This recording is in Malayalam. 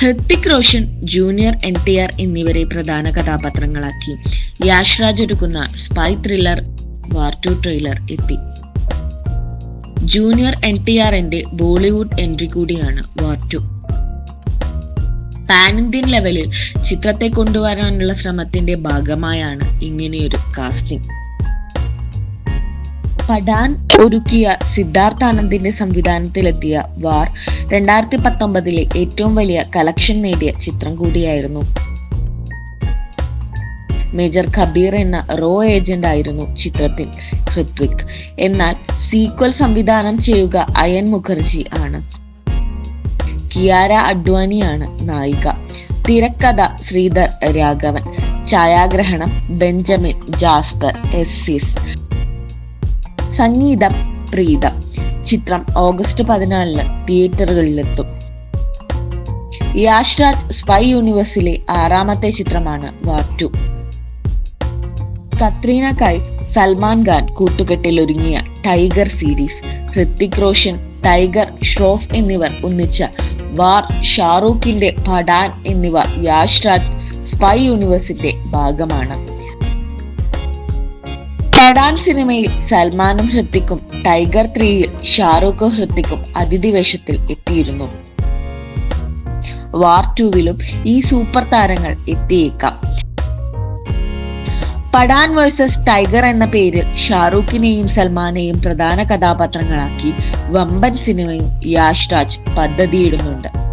Hrithik Roshan junior N T R എന്നിവരെ പ്രധാന കഥാപാത്രങ്ങളാക്കി. യാഷ് രാജ് ഒരുക്കുന്ന spy thriller War two trailer എത്തി. ജൂനിയർ എൻ ടി ആറിന്റെ ബോളിവുഡ് എൻട്രി കൂടിയാണ് വാർ ടു പാൻ ഇന്ത്യൻ ലെവലിൽ ചിത്രത്തെ കൊണ്ടുവരാനുള്ള ശ്രമത്തിന്റെ ഭാഗമായാണ് ഇങ്ങനെയൊരു കാസ്റ്റിംഗ്. പഠാൻ ഒരുക്കിയ സിദ്ധാർത്ഥ് ആനന്ദിന്റെ സംവിധാനത്തിലെത്തിയ വാർ രണ്ടായിരത്തി പത്തൊമ്പതിലെ ഏറ്റവും വലിയ കളക്ഷൻ നേടിയ ചിത്രം കൂടിയായിരുന്നു. മേജർ കബീർ എന്ന റോ ഏജന്റ് ആയിരുന്നു ചിത്രത്തിൽ ഹൃത്വിക്. എന്നാൽ സീക്വൽ സംവിധാനം ചെയ്യുക അയൻ മുഖർജി ആണ്. കിയാര അഡ്വാനിയാണ് നായിക. തിരക്കഥ ശ്രീധർ രാഘവൻ. ഛായാഗ്രഹണം ബെഞ്ചമിൻ ജാസ്പർ എസ്സിസ് സംഗീതം പ്രീതം ചിത്രം ഓഗസ്റ്റ് പതിനാലിന് തിയേറ്ററുകളിലെത്തും. യാഷ്രാജ് സ്പൈ യൂണിവേഴ്സിലെ ആറാമത്തെ ചിത്രമാണ് ടു കത്രീന കൈഫ് സൽമാൻ ഖാൻ കൂട്ടുകെട്ടിൽ ഒരുങ്ങിയ ടൈഗർ സീരീസ് ഹൃത്തിക് റോഷൻ ടൈഗർ ഷോഫ് എന്നിവർ ഒന്നിച്ച വാർ ഷാറൂഖിന്റെ പഠാൻ എന്നിവ യാഷ്രാജ് സ്പൈ യൂണിവേഴ്സിന്റെ ഭാഗമാണ്. പഠാൻ സിനിമയിൽ സൽമാനും ഹൃത്തിക്കും ടൈഗർ ത്രീയിൽ ഷാറൂഖും ഹൃത്തിക്കും അതിഥി വേഷത്തിൽ എത്തിയിരുന്നു. വാർ ടൂവിലും ഈ സൂപ്പർ താരങ്ങൾ എത്തിയേക്കാം. പടാൻ വേഴ്സസ് ടൈഗർ എന്ന പേരിൽ ഷാറൂഖിനെയും സൽമാനെയും പ്രധാന കഥാപാത്രങ്ങളാക്കി വമ്പൻ സിനിമയും യാഷ് രാജ് പദ്ധതിയിടുന്നുണ്ട്.